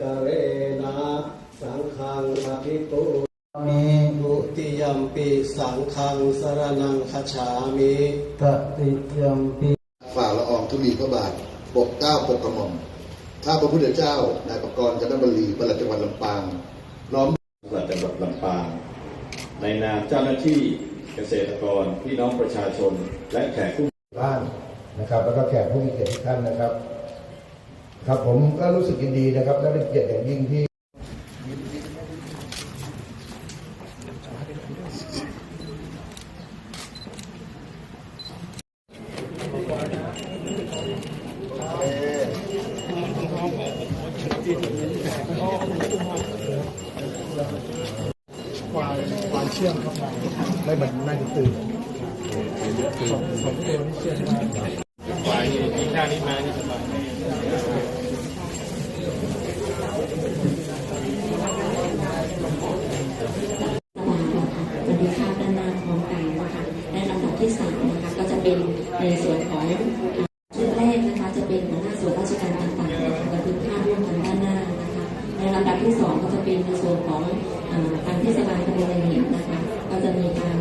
กเรนาสังฆังอภิปุมีบุติยมปีสังฆังสารนังขฉามิตติยมปีฝ่าละอองทุลีพระบาทปกเก้าปกกระหม่อมข้าพระพุทธเจ้านายประกรณ์จันทบลีประหลัดจังหวัดลำปางล้อมประหลัดจังหวัดลำปาง ในนามเจ้าหน้าที่เกษตรกรพี่น้องประชาชนและแขกผู้บ้านนะครับ แล้วก็แขกผู้มีเกียรติท่านนะครับ ครับผมก็รู้สึกยินดีนะครับและเป็นเกียรติอย่างยิ่งที่ควายควายเชื่องเข้ามาไม่เหมือนน่าจะตื่นสองสองตัวนี่เชื่องมากควายที่ท่านี้มานี่สบาย ที่สามนะคะก็จะเป็นในส่วนของชุดแรกนะคะจะเป็นหัวหน้าส่วนราชการต่างๆนะคะและทุกท่านร่วมกันด้านหน้านะคะในลำดับที่สองก็จะเป็นในส่วนของทางเทศบาลตำบลในเหตุนะคะก็จะมีการ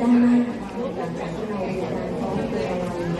ด้านหน้าหลังจากที่เรา